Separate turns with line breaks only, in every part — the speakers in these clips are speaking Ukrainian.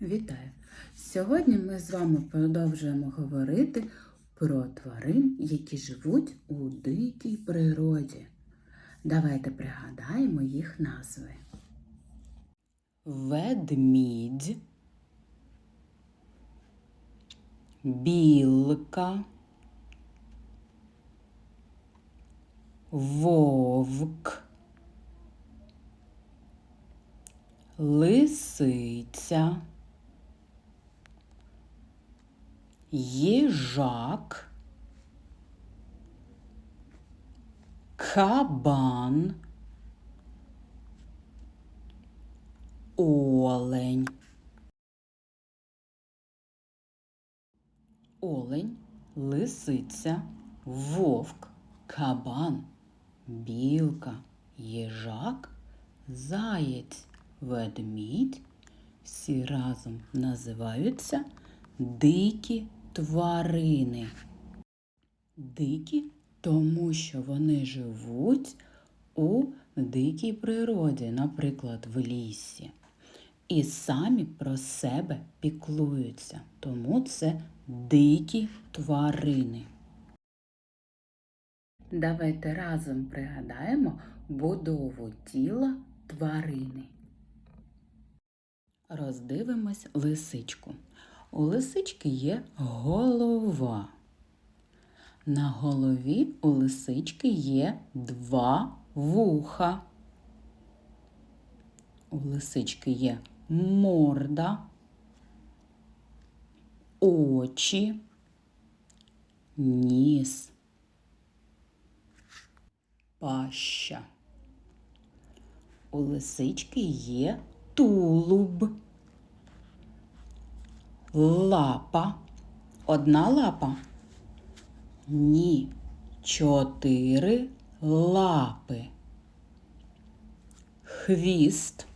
Вітаю! Сьогодні ми з вами продовжуємо говорити про тварин, які живуть у дикій природі. Давайте пригадаємо їх назви. Ведмідь, білка, вовк, лисиця. Їжак, кабан, олень. Олень, лисиця, вовк, кабан, білка, їжак, заєць, ведмідь. Всі разом називаються дикі тварини. Дикі, тому що вони живуть у дикій природі, наприклад, в лісі. І самі про себе піклуються, тому це дикі тварини. Давайте разом пригадаємо будову тіла тварини. Роздивимось лисичку. У лисички є голова. На голові у лисички є два вуха. У лисички є морда, очі, ніс, паща. У лисички є тулуб лапа. Одна лапа? Ні. Чотири лапи. Хвіст.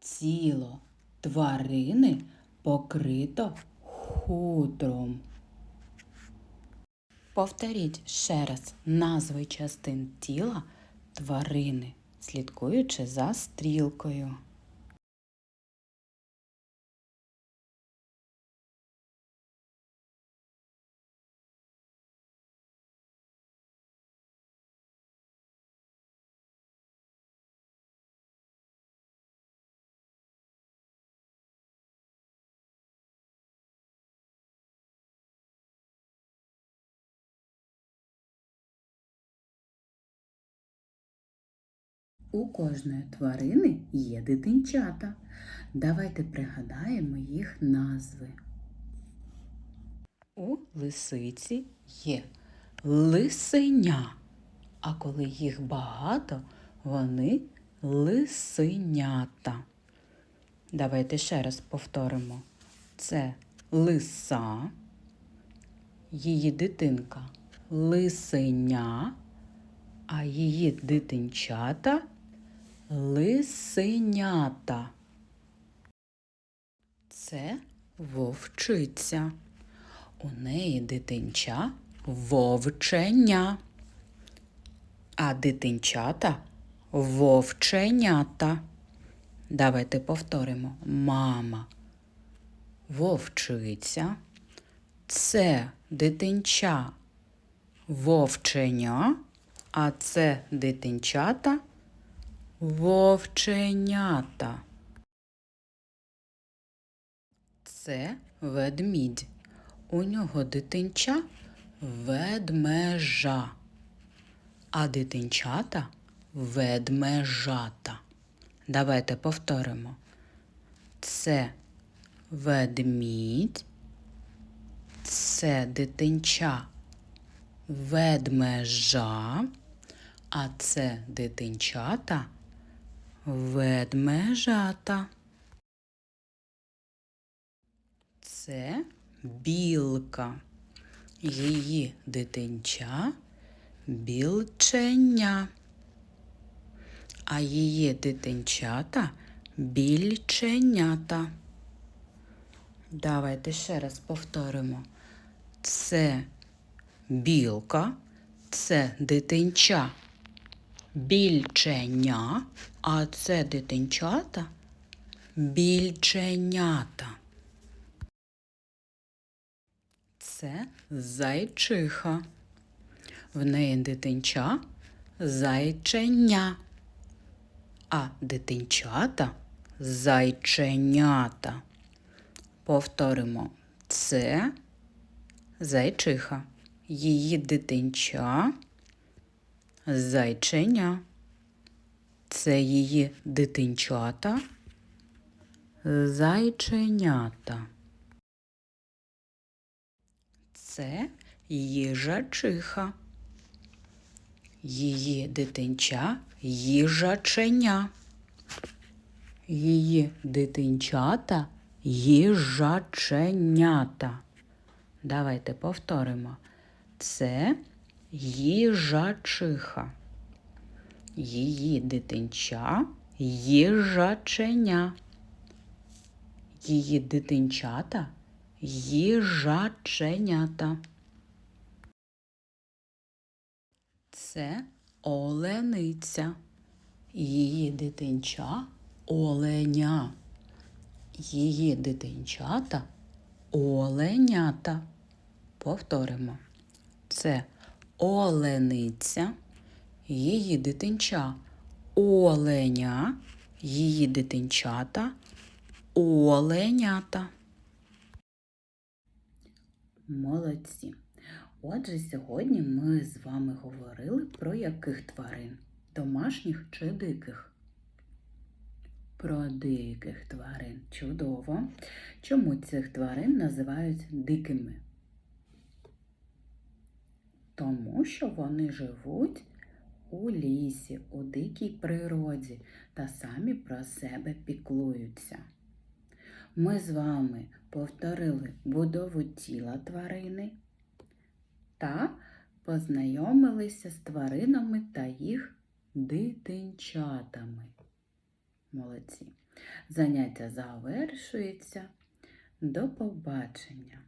Тіло тварини покрито хутром. Повторіть ще раз назви частин тіла тварини, слідкуючи за стрілкою. У кожної тварини є дитинчата. Давайте пригадаємо їх назви. У лисиці є лисеня, а коли їх багато, вони лисенята. Давайте ще раз повторимо. Це лиса, її дитинка лисеня, а її дитинчата лисенята. Це вовчиця. У неї дитинча вовченя, а дитинчата вовченята. Давайте повторимо. Мама вовчиця. Це дитинча вовченя, а це дитинчата вовченята. Це ведмідь. У нього дитинча ведмежа, а дитинчата ведмежата. Давайте повторимо. Це ведмідь, це дитинча ведмежа, а це дитинчата ведмежата. Це білка. Її дитинча білченя, а її дитинчата більченята. Давайте ще раз повторимо. Це білка, це дитинча більченя, а це дитинчата більченята. Це зайчиха. В неї дитинча зайченя, а дитинчата зайченята. Повторимо це зайчиха. Її дитинча зайченя. Це її дитинчата зайченята. Це їжачиха. Її дитинча їжаченя. Її дитинчата їжаченята. Давайте повторимо. Це їжачиха. Її дитинча їжаченя. Її дитинчата їжаченята. Це олениця. Її дитинча оленя. Її дитинчата оленята. Повторимо. Це олениця. Її дитинча оленя. Її дитинчата оленята. Молодці. Отже, сьогодні ми з вами говорили про яких тварин? Домашніх чи диких? Про диких тварин. Чудово. Чому цих тварин називають дикими? Тому що вони живуть у лісі, у дикій природі та самі про себе піклуються. Ми з вами повторили будову тіла тварини та познайомилися з тваринами та їх дитинчатами. Молодці. Заняття завершується. До побачення!